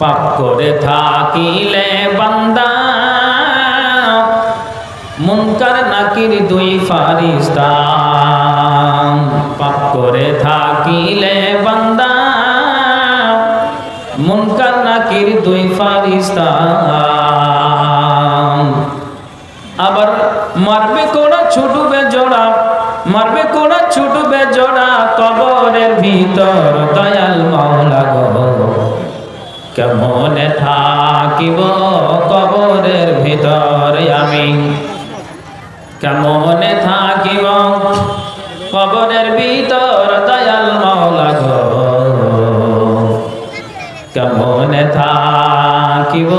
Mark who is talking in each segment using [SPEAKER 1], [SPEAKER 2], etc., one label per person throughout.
[SPEAKER 1] পাপ থাকিলে বান্দা। মুনকার নাকির দুই ফারিস্তা। পাপ থাকিলে বান্দা। মুনকার নাকির দুই ফারিস্তা। আবার মারবে কোড়া ছুটবে জোড়া, মারবে কোড়া ছুটবে জোড়া কবরের ভিতর দয়াল কেমনে থাকিব কবরের ভিতর আমি? কেমনে থাকিব কবরের ভিতর দয়াল মাওলা গো? কেমনে থাকিব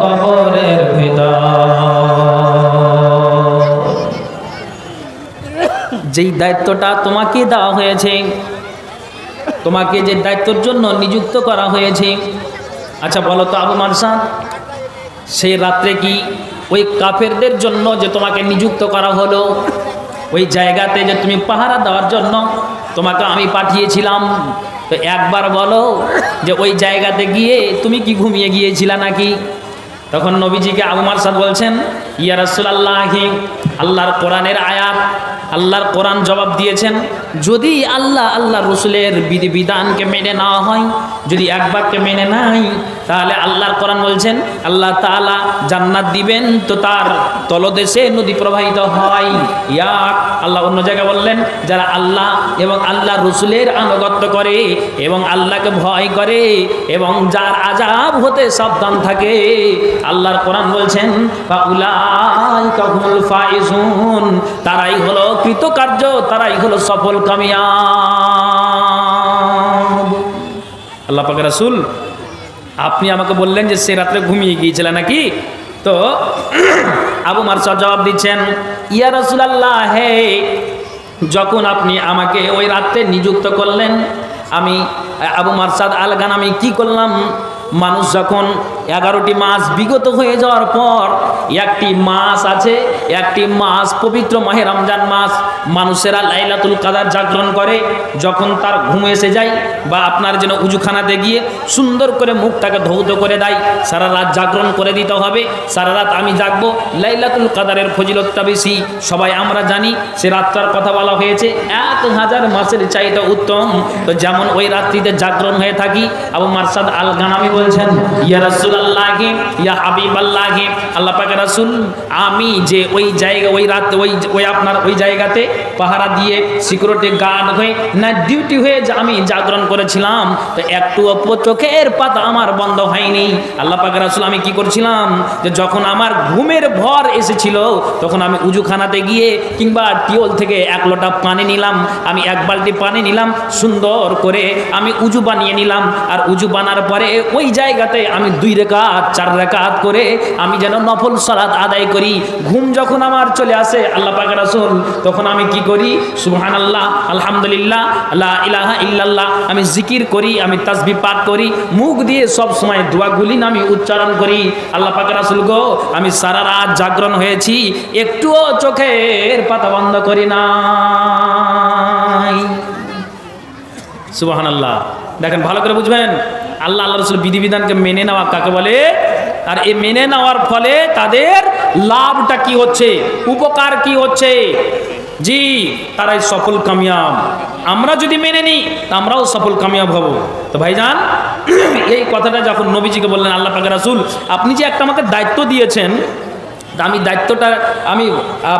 [SPEAKER 1] কবরের ভিতর? যেই দায়িত্বটা তোমাকে দেওয়া হয়েছে তোমাকে যে দায়িত্বর জন্য নিযুক্ত করা হয়েছে। আচ্ছা বলো তো আবু মানসা সেই রাত্রে কি ওই কাফেরদের জন্য যে তোমাকে নিযুক্ত করা হলো, ওই জায়গাতে যে তুমি পাহারা দেওয়ার জন্য তোমাকে আমি পাঠিয়েছিলাম? তো একবার বলো যে ওই জায়গাতে গিয়ে তুমি কি ঘুমিয়ে গিয়েছিলা নাকি? তখন নবীজিকে আবু মারসাদ বলছেন, ইয়া রাসূলুল্লাহি, আল্লাহর কোরআনের আয়াত আল্লাহর কোরআন জবাব দিয়েছেন যদি আল্লাহ আল্লাহ রসুলের বিধি বিধানকে মেনে নেওয়া হয় যদি এক বাক্যে মেনে নাই তাহলে আল্লাহর কোরআন বলছেন, আল্লাহ তাআলা জান্নাত দিবেন তো তার তলদেশে নদী প্রবাহিত হয়। ইয়া, আল্লাহ অন্য জায়গায় বললেন, যারা আল্লাহ এবং আল্লাহ রসুলের আনুগত্য করে এবং আল্লাহকে ভয় করে এবং যার আজাব হতে সাবধান থাকে, আল্লাহর কোরআন বলছেন তারাই হলো কৃতকার্য, তারাই হলো সফল কামিয়াব। আল্লাহ পাক রাসুল, আপনি আমাকে বললেন যে সে রাত্রে ঘুমিয়ে গিয়েছিল নাকি? তো আবু মারসা জবাব দিচ্ছেন, ইয়া রসুল আল্লাহ হে, যখন আপনি আমাকে ওই রাত্রে নিযুক্ত করলেন, আমি আবু মারসাদ আলগান আমি কি করলাম? মানুষ যখন এগারোটি মাস বিগত হয়ে যাওয়ার পর একটি মাস আছে, একটি মাস পবিত্র মাহে রমজান মাস। মানুষেরা লাইলাতুল কাদার জাগরণ করে, যখন তার ঘুম এসে যায় বা আপনার যেন উজুখানাতে গিয়ে সুন্দর করে মুখটাকে ধৌত করে দেয়, সারা রাত জাগরণ করে দিতে হবে, সারা রাত আমি জাগবো, লাইলাতুল কাদারের ফজিলতটা বেশি। সবাই আমরা জানি সে রাতটার কথা বলা হয়েছে, এক হাজার মাসের চাইতে উত্তম। তো যেমন ওই রাত্রিতে জাগরণ হয়ে থাকি, আবু মারসাদ আল গানামি বলছেন, ইয়া রাসূলুল্লাহি, ইয়া হাবিবাল্লাহি। আল্লাহ পাকের রাসূল, আমি যে ওই জায়গা, ওই রাত, ওই ওই আপনার ওই জায়গাতে পাহারা দিয়ে সিকিউরিটি গার্ড হয়ে, না ডিউটি হয়ে যে আমি জাগরণ করেছিলাম, তো একটু চোখের পাতা আমার বন্ধ হয়নি। আল্লাহ পাকের রাসূল, আমি কি করছিলাম? যে যখন আমার ঘুমের ভর এসেছিল, তখন আমি উজুখানাতে গিয়ে কিংবা টিওল থেকে এক লোটা পানি নিলাম, আমি এক বালতি পানি নিলাম, সুন্দর করে আমি উজু বানিয়ে নিলাম। আর উজু বানার পরে ওই জায়গাতে আমি দুই রেখাত চার রেখাত করে আমি যেন নফল সালাত আদায় করি। ঘুম যখন আমার চলে আসে, আল্লাহ পাকের রাসূল, তখন আমি কি করি? সুবহানাল্লাহ, আলহামদুলিল্লাহ, লা ইলাহা ইল্লাল্লাহ, আমি জিকির করি, আমি তাসবিহ পাঠ করি, মুখ দিয়ে সব সময় দোয়াগুলি আমি উচ্চারণ করি। আল্লাহ পাকের রাসূল গো, আমি সারা রাত জাগরণ হয়েছি, একটুও চোখের পাতা বন্ধ করি না সুবাহান আল্লাহ দেখেন, ভালো করে বুঝবেন? আল্লাহ আল্লাহ রসুল বিধিবিধানকে মেনে নেওয়া কাকে বলে? আর এই মেনে নেওয়ার ফলে তাদের লাভটা কি হচ্ছে? উপকার কি হচ্ছে? জি তারাই সফল কামিয়াব। আমরা যদি মেনে নিই তা আমরাও সফল কামিয়াব হব। তো ভাইজান এই কথাটা যখন নবীজিকে বললেন আল্লাহ পাকে রাসুল আপনি যে একটা আমাকে দায়িত্ব দিয়েছেন তা আমি দায়িত্বটা আমি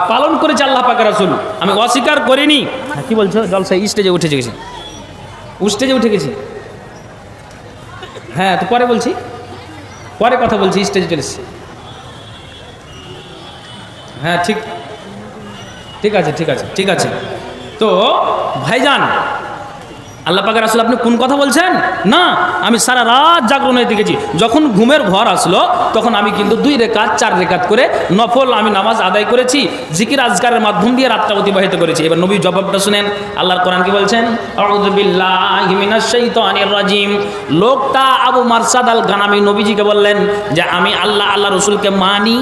[SPEAKER 1] পালন করেছি আল্লাহ পাকে রাসুল। আমি অস্বীকার করিনি। হ্যাঁ, কি বলছো? জলসা স্টেজে উঠে গেছি। স্টেজে উঠে গেছি। হ্যাঁ তো পরে বলছি। পরে কথা বলছি স্টেজে চলে এসছি। হ্যাঁ ঠিক ঠিক আছে ঠিক আছে ঠিক আছে। তো ভাইজান আল্লাহ পাকের আসলে আপনি কোন কথা বলছেন? না, আমি সারা রাত জাগরণ হয়ে দেখেছি যখন ঘুমের ঘর আসলো, তখন আমি কিন্তু দুই রেখাত, চার রেখাত করে নফল আমি নামাজ আদায় করেছি, জিকির আজকারের মাধ্যম দিয়ে রাতটা অতিবাহিত করেছি। এবার নবী জবাবটা শুনেন। আল্লাহর কোরআন কি বলছেন? লোকটা আবু মারসাদ আল গানামি নবীজিকে বললেন যে, আমি আল্লাহ আল্লাহ রসুলকে মানি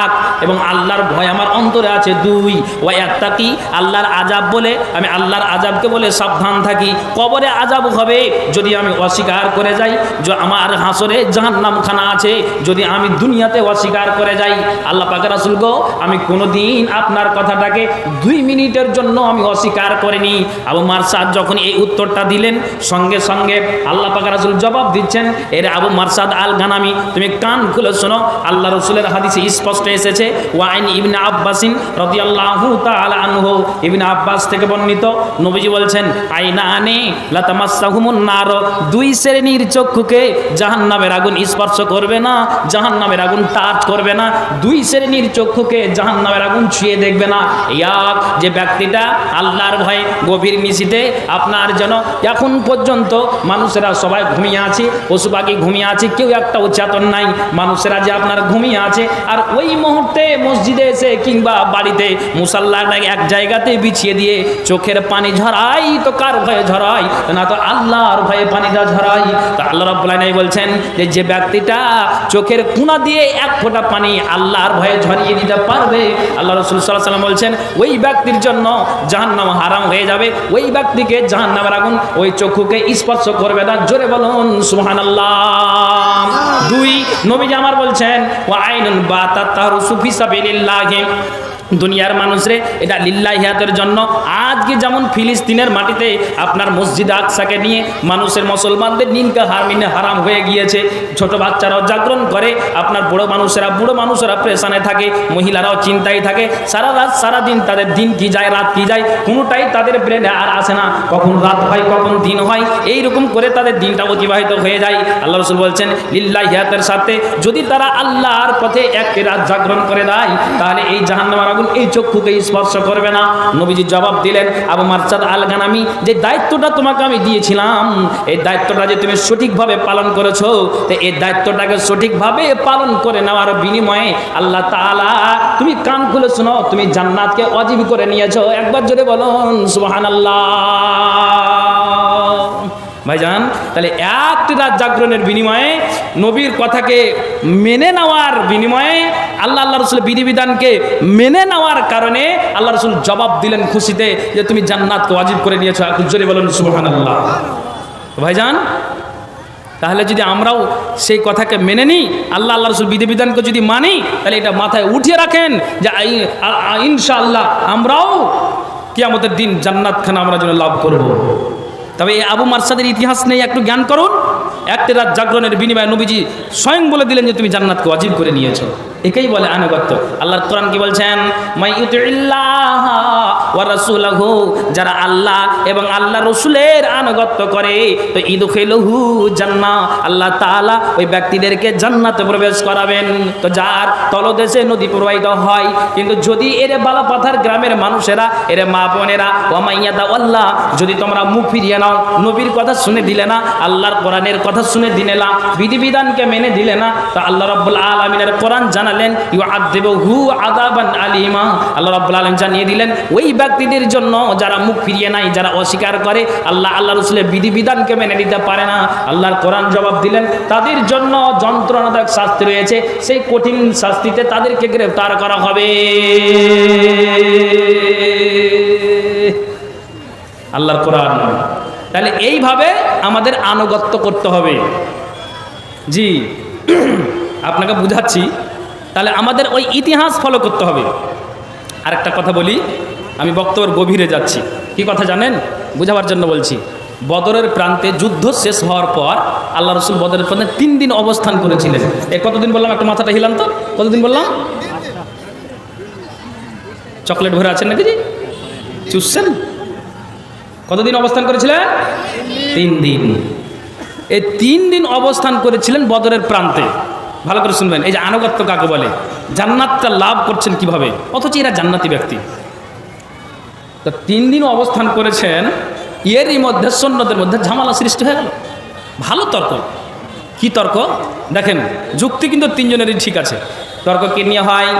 [SPEAKER 1] এক এবং আল্লাহর ভয় আমার অন্তরে আছে দুই। ও একটা কি আল্লাহর আজাব বলে, আমি আল্লাহর আজাবকে বলে সাবধান থাকি। কবরে আজাব হবে। যদি আমি অস্বীকার করে যাই, যে আমার হাসরে জাহান্নামখানা আছে, যদি আমি দুনিয়াতে অস্বীকার করে যাই, আল্লাহ পাকের রাসুল গো, আমি কোনোদিন আপনার কথাটাকে দুই মিনিটের জন্য আমি অস্বীকার করিনি। আবু মারসাদ যখন এই উত্তরটা দিলেন, সঙ্গে সঙ্গে আল্লাহ পাকের রাসুল জবাব দিচ্ছেন, এর আবু মারসাদ আল গানামি তুমি কান খুলে শোনো, আল্লাহ রসুলের হাদিসে স্পষ্ট এসেছে ওয়াইন ইবনে আব্বাসিন রাদিয়াল্লাহু তাআলা আনহু, ইবনে আব্বাস থেকে বর্ণিত নবীজি বলছেন আইনা আনে লাতামাসাহুমুন নার। দুই শ্রেণির চক্ষুকে জাহান্নামের আগুন স্পর্শ করবে না, জাহান্নামের আগুন টাচ করবে না, দুই শ্রেণির চক্ষুকে জাহান্নামের আগুন ছুঁয়ে দেখবে না। এক যে ব্যক্তিটা আল্লাহর ভয়ে গভীর নিশিতে আপনার যেন এখন পর্যন্ত মানুষেরা সবাই ঘুমিয়ে আছে পশু পাখি ঘুমিয়ে আছে, কেউ একটা চেতন নাই, মানুষেরা যে আপনার ঘুমিয়ে আছে, আর ওই মুহূর্তে মসজিদে এসে কিংবা বাড়িতে মুসাল্লার এক জায়গাতে বিছিয়ে দিয়ে চোখের পানি ঝরাই তো কার ভয়ে ঝরাই? না তো আল্লাহর ভয়ে পানিটা ঝরাই তো আল্লাহ আলামিন বলছেন যে যে ব্যক্তিটা চোখের কোনা দিয়ে এক ফোঁটা পানি আল্লাহর ভয়ে ঝরিয়ে দিতে পারবে, আল্লাহ রসুল সাল্লাহ সাল্লাম বলছেন, ওই ব্যক্তির জন্য জাহান্নাম হারাম হয়ে যাবে, ওই ব্যক্তিকে জাহান্নামের আগুন, ওই চক্ষুকে স্পর্শ করবে না। জোরে বলুন সুহান আল্লাহ দুই নবী আমার বলছেন ও আইনুন বা তার সুফি সাবিলিল্লাহি। দুনিয়ার মানুষরে, এটা লিল্লাহিয়াতের জন্য। আজকে যেমন ফিলিস্তিনের মাটিতে আপনার মসজিদ আকসাকে নিয়ে মানুষের মুসলমানদের নিনকা হারমিনে হারাম হয়ে গিয়েছে, ছোট বাচ্চারাও জাগরণ করে, আপনার বুড়ো মানুষেরা বুড়ো মানুষেরা প্রেশানে থাকে, মহিলারাও চিন্তায় থাকে, সারা রাত, সারা দিন তাদের দিন কি যায়, রাত কি যায়, কোনোটাই তাদের ব্রেনে আর আসে না, কখন রাত হয়, কখন দিন হয় এই রকম করে তাদের দিনটা অতিবাহিত হয়ে যায়। আল্লাহ রসুল বলছেন লিল্লাহিয়াতের সাথে যদি তারা আল্লাহর পথে একটি রাত জাগরণ করে দেয়, তাহলে এই জাহান্নামার আগুন এই চক্ষুকে স্পর্শ করবে না। নবীজি জবাব দিলেন, আবু মারসাদ আল গানামি যে দায়িত্বটা তোমাকে আমি দিয়েছিলাম, এই দায়িত্বটা যে তুমি সঠিকভাবে পালন করেছ, তো এই দায়িত্বটাকে সঠিকভাবে পালন করে নেওয়ার বিনিময়ে আল্লাহ তাআলা, তুমি কান খুলে শোনো, তুমি জান্নাতকে অজীব করে নিয়েছো। একবার জোরে বলুন, সুবহানাল্লাহ। ভাইজান, তাহলে একটি রাত জাগরণের বিনিময়ে, নবীর কথাকে মেনে নেওয়ার বিনিময়ে আল্লাহ আল্লাহ রসুল বিধিবিধানকে মেনে নেওয়ার কারণে আল্লাহ রসুল জবাব দিলেন খুশিতে যে তুমি জান্নাতকে ওয়াজিব করে নিয়েছো জোরে বলুন সুবহান আল্লাহ ভাইজান, তাহলে যদি আমরাও সেই কথাকে মেনে নিই, আল্লাহ আল্লাহ রসুল বিধিবিধানকে যদি মানি, তাহলে এটা মাথায় উঠিয়ে রাখেন যে ইনশাআল্লাহ আমরাও কি আমাদের দিন জান্নাতখানা আমরা যেন লাভ করব। তবে আবু মারসাদের ইতিহাস নেই একটু জ্ঞান করুন। একটি রাত জাগরণের বিনিময়ে নবীজি স্বয়ং বলে দিলেন যে তুমি জান্নাতকে অজিব করে নিয়েছো। একেই বলে আনুগত্য। আল্লাহর কোরআন কি বলছেন? যারা আল্লাহ এবং আল্লাহ রসুলের আনুগত্য করে, তো ইদখিলহু জান্নাহ। আল্লাহ তাআলা ওই ব্যক্তিদেরকে জান্নাতে প্রবেশ করাবেন। তো যার তলদেশে নদী প্রবাহিত হয়, কিন্তু যদি এর বালাপাথার গ্রামের মানুষেরা, এর মা বোনেরা ওমাইয়াদা আল্লাহ যদি তোমরা মুখ ফিরিয়ে নাও, নবীর কথা শুনে দিলে না, আল্লাহর কোরআনের কথা শুনে দিলে না বিধিবিধানকে মেনে দিলে না, তো আল্লাহ রাব্বুল আলামিনের কোরআন জানালেন ইউ আদেব হু আদাবান আলিমা। আল্লাহ রাব্বুল আলম জানিয়ে দিলেন, ওই ব্যক্তিদের জন্য যারা মুখ ফিরিয়ে নাই, যারা অস্বীকার করে, আল্লাহ আল্লাহ রসুলের বিধিবিধানকে মেনে দিতে পারে না। আল্লাহর কোরআন জবাব দিলেন, তাদের জন্য যন্ত্রণাদায়ক শাস্তি রয়েছে, সেই কঠিন শাস্তিতে তাদেরকে গ্রেফতার করা হবে। আল্লাহর কোরআন। তাহলে এইভাবে আমাদের আনুগত্য করতে হবে। জি, আপনাকে বুঝাচ্ছি। তাহলে আমাদের ওই ইতিহাস ফলো করতে হবে। আরেকটা কথা বলি, আমি বক্তব্যের গভীরে যাচ্ছি। কি কথা জানেন? বুঝাবার জন্য বলছি, বদরের প্রান্তে যুদ্ধ শেষ হওয়ার পর আল্লাহ রসুল বদরের প্রান্তে তিন দিন অবস্থান করেছিলেন। এ কতদিন বললাম? একটু মাথাটা হিলাম তো। কতদিন বললাম? চকলেট ভরে আছেন নাকি জি? চুষছেন? কতদিন অবস্থান করেছিলেন? তিন দিন। এই তিন দিন অবস্থান করেছিলেন বদরের প্রান্তে। ভালো করে শুনবেন, এই যে আনুগত্য কাকে বলে? জান্নাতটা লাভ করছেন কীভাবে? অথচ এরা জান্নাতি ব্যক্তি। তো তিন দিন অবস্থান করেছেন, এরই মধ্যে সৈন্যদের মধ্যে ঝামেলা সৃষ্টি হয়ে গেল। ভালো তর্ক। কি তর্ক? দেখেন, যুক্তি কিন্তু তিনজনেরই ঠিক আছে। তর্ক কি নিয়ে হয়?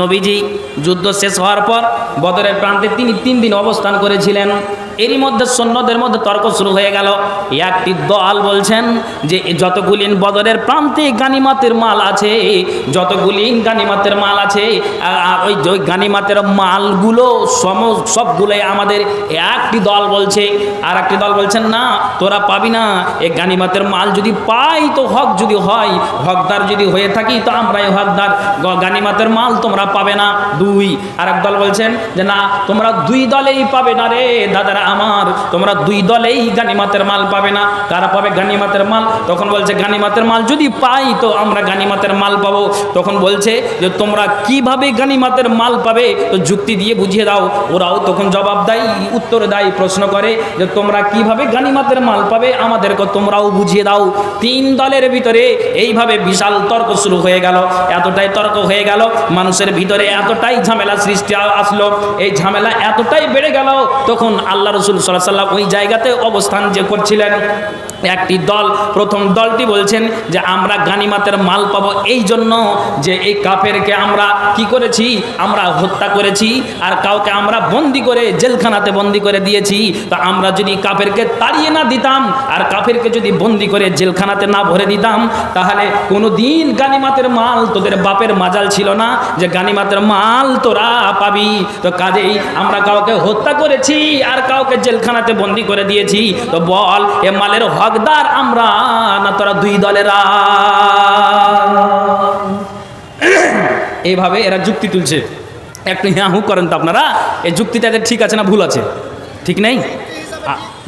[SPEAKER 1] নবীজি, যুদ্ধ শেষ হওয়ার পর বদরের প্রান্তে তিনি তিন দিন অবস্থান করেছিলেন। এরই মধ্যে সৈন্যদের মধ্যে তর্ক শুরু হয়ে গেল। একটি দল বলছেন যে, যতগুলি বদরের প্রান্তে গানিমাতের মাল আছে, যতগুলি গানিমাতের মাল আছে ওই ওই গানিমাতের মালগুলো সম, সবগুলোই আমাদের। একটি দল বলছে আর একটি দল বলছেন, না, তোরা পাবি না। এই গানিমাতের মাল যদি পাই তো হক যদি হয়, হকদার যদি হয়ে থাকি তো আমরাই হকদার। গানিমাতের মাল তোমরা পাবে না। দুই আর এক দল বলছেন যে, না, তোমরা দুই দলেই পাবে না রে, দাদারা আমার, তোমরা দুই দলেই গানিমাতের মাল পাবে না। কারা পাবে গানিমাতের মাল? তখন বলছে, গানিমাতের মাল যদি পাই তো আমরা গানিমাতের মাল পাবো। তখন বলছে যে, তোমরা কীভাবে গানিমাতের মাল পাবে? তো যুক্তি দিয়ে বুঝিয়ে দাও। ওরাও তখন জবাব দেয়, উত্তর দেয়, প্রশ্ন করে যে, তোমরা কীভাবে গানিমাতের মাল পাবে? আমাদেরকে তোমরাও বুঝিয়ে দাও। তিন দলের ভিতরে এইভাবে বিশাল তর্ক শুরু হয়ে গেল। এতটাই তর্ক হয়ে গেল, মানুষের ভিতরে এতটাই ঝামেলা সৃষ্টি আসলো। এই ঝামেলা এতটাই বেড়ে গেল, তখন আল্লাহ রসুল সাল্লাহ সাল্লাম ওই জায়গাতে অবস্থান যে করছিলেন। একটি দল, প্রথম দলটি বলছেন যে আমরা গানিমাতের মাল পাবো এই জন্য যে এই কাফেরকে আমরা কি করেছি? আমরা হত্যা করেছি আর কাউকে আমরা বন্দি করে জেলখানাতে বন্দি করে দিয়েছি। তো আমরা যদি কাফেরকে তাড়িয়ে না দিতাম আর কাফেরকে যদি বন্দি করে জেলখানাতে না ভরে দিতাম, তাহলে কোনো দিন গানিমাতের মাল তোদের বাপের মাজাল ছিল না যে গানিমাতের মাল তোরা পাবি। তো কাজেই আমরা কাউকে হত্যা করেছি আর কাউকে জেলখানাতে বন্দি করে দিয়েছি। তো বল, এ মালের হকদার আমরা, না তোরা দুই দলেরা? এইভাবে এরা যুক্তি তুলছে। একটু হ্যাঁ হু, করেন তো আপনারা। এই যুক্তিটা ঠিক আছে না ভুল আছে? ঠিক নেই?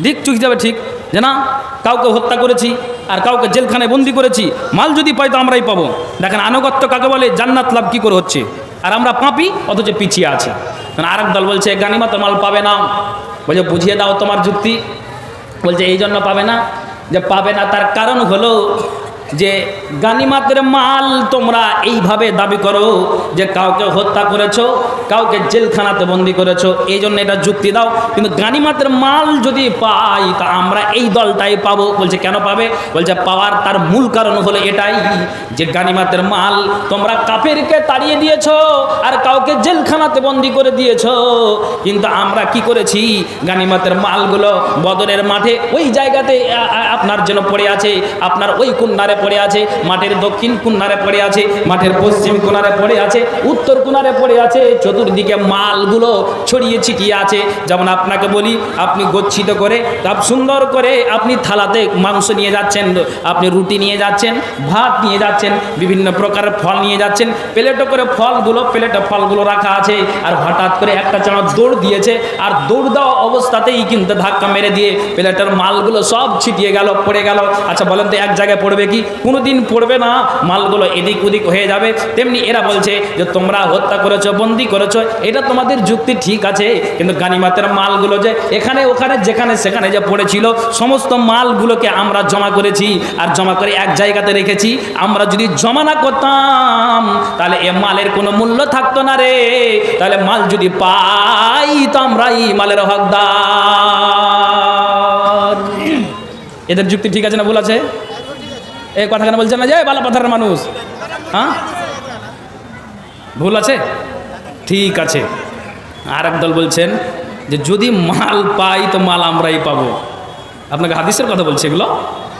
[SPEAKER 1] দিক চুক যাবে ঠিক। যে না, কাউকে হত্যা করেছি আর কাউকে জেলখানায় বন্দি করেছি, মাল যদি পাই তো আমরাই পাবো। দেখেন, আনুগত্য কাকে বলে? জান্নাত লাভ কী করে হচ্ছে? আর আমরা পাপি, অথচ পিছিয়ে আছি। কারণ আরেক দল বলছে, গানিমাত মাল পাবে না। বলছে, বুঝিয়ে দাও তোমার যুক্তি। বলছে, এই জন্য পাবে না। যে পাবে না তার কারণ হলো যে গানিমাতের মাল তোমরা এইভাবে দাবি করো যে কাউকে হত্যা করেছ, কাউকে জেলখানাতে বন্দি করেছ, এই জন্য এটা যুক্তি দাও। কিন্তু গানিমাতের মাল যদি পাই, তা আমরা এই দলটাই পাবো। বলছে, কেন পাবে? বলছে, পাওয়ার তার মূল কারণ হলো এটাই যে গানিমাতের মাল তোমরা কাফেরকে তাড়িয়ে দিয়েছ আর কাউকে জেলখানাতে বন্দি করে দিয়েছ। কিন্তু আমরা কি করেছি? গানিমাতের মালগুলো বদরের মাঠে ওই জায়গাতে আপনার জন্য পড়ে আছে, আপনার ওই কুন্নারে পড়ে আছে, মাঠের দক্ষিণ কুন্নারে পড়ে আছে, মাঠের পশ্চিম কোনারে পড়ে আছে, উত্তর কোনারে পড়ে আছে, চতুর্দিকে মালগুলো ছড়িয়ে ছিটিয়ে আছে। যেমন আপনাকে বলি, আপনি গচ্ছিত করে, তাপ সুন্দর করে আপনি থালাতে মাংস নিয়ে যাচ্ছেন, আপনি রুটি নিয়ে যাচ্ছেন, ভাত নিয়ে যাচ্ছেন, বিভিন্ন প্রকারের ফল নিয়ে যাচ্ছেন, প্লেটে করে ফলগুলো, প্লেটে ফলগুলো রাখা আছে, আর হঠাৎ করে একটা চামচ দৌড় দিয়েছে, আর দৌড় দেওয়া অবস্থাতেই কিন্তু ধাক্কা মেরে দিয়ে প্লেটের মালগুলো সব ছিটিয়ে গেল, পড়ে গেল। আচ্ছা বলেন তো এক জায়গায় পড়বে কি? কোনো দিন পড়বে না, মালগুলো এদিক ওদিক হয়ে যাবে। তেমনি এরা বলছে যে, তোমরা হত্যা করেছ, বন্দি করেছ, এটা তোমাদের যুক্তি ঠিক আছে, কিন্তু গানিমাতের মালগুলো যে এখানে, ওখানে, যেখানে, সেখানে যে পড়েছিল, সমস্ত মালগুলোকে আমরা জমা করেছি, আর জমা করে এক জায়গাতে রেখেছি। আমরা যদি জমা না করতাম, তাহলে এ মালের কোনো মূল্য থাকতো না রে। তাহলে মাল যদি পাই, তো আমরাই মালের হকদার। এদের যুক্তি ঠিক আছে না ভুল আছে? এই কথা কেন বলছেন না যে ভালো পাথারের মানুষ। হ্যাঁ? ভুল আছে? ঠিক আছে। আর দল বলছেন যে, যদি মাল পাই তো মাল আমরাই পাবো। আপনাকে হাদিসের কথা বলছে এগুলো।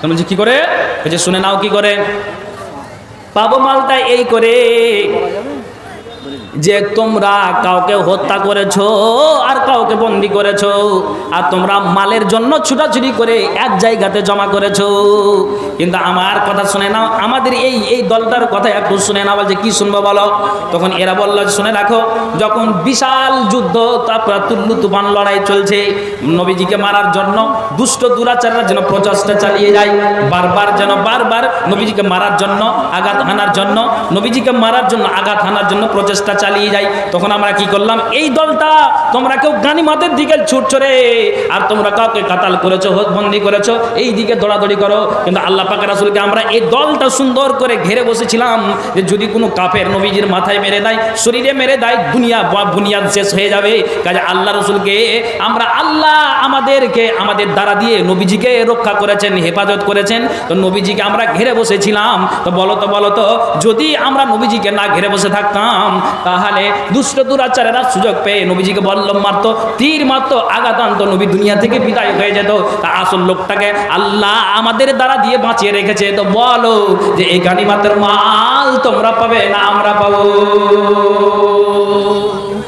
[SPEAKER 1] বলছে, কী করে? বলছে শুনে নাও কি করে? পাবো মালটা এই করে। যে তোমরা কাউকে হত্যা করেছ আর কাউকে বন্দি করেছ, আর তোমরা মালের জন্য ছুটাছুটি করে এক জায়গাতে জমা করেছ। কিন্তু আমার কথা শুনে নাও, আমাদের এই এই দলটার কথা একটু শুনে নাও, বলছে, কি শুনব বলো? তখন এরা বলল যে শুনে রাখো, যখন বিশাল যুদ্ধ, তারপর তুল্লু তুফান লড়াই চলছে, নবীজিকে মারার জন্য দুষ্ট দুরাচাররা যেন প্রচেষ্টা চালিয়ে যায়, বারবার যেন বারবার নবীজিকে মারার জন্য আঘাত হানার জন্য, নবীজিকে মারার জন্য আঘাত হানার জন্য প্রচেষ্টা চালিয়ে যাই। তখন আমরা কি করলাম? এই দলটা তোমরা কেউ গানিমাতের দিকে ছুটছো আর তোমরা কাউকে কাতাল করেছ বন্দি করেছ, এই দিকে দৌড়াদৌড়ি করো। কিন্তু আল্লাহ পাকের রাসুলকে আমরা এই দলটা সুন্দর করে ঘেরে বসেছিলাম যে যদি কোনো কাফের নবীজির মাথায় মেরে দেয়, শরীরে মেরে দেয়, দুনিয়া বুনিয়াদ শেষ হয়ে যাবে। কাজে আল্লাহ রসুলকে আমরা আল্লাহ আমাদেরকে আমাদের দ্বারা দিয়ে নবীজিকে রক্ষা করেছেন, হেফাজত করেছেন। তো নবীজিকে আমরা ঘেরে বসেছিলাম। তো, বলো তো, যদি আমরা নবীজিকে না ঘেরে বসে থাকতাম তাহলে দুষ্ট দুরাচারেরা সুযোগ পেয়ে নবীজিকে বললম মারতো, তীর মারতো, আঘাত আনতো, নবী দুনিয়া থেকে বিদায় হয়ে যেত। তা আসল লোকটাকে আল্লাহ আমাদের দ্বারা দিয়ে বাঁচিয়ে রেখেছে। তো বলো যে এই গানিমাতের মাল তোমরা পাবে না আমরা পাবো?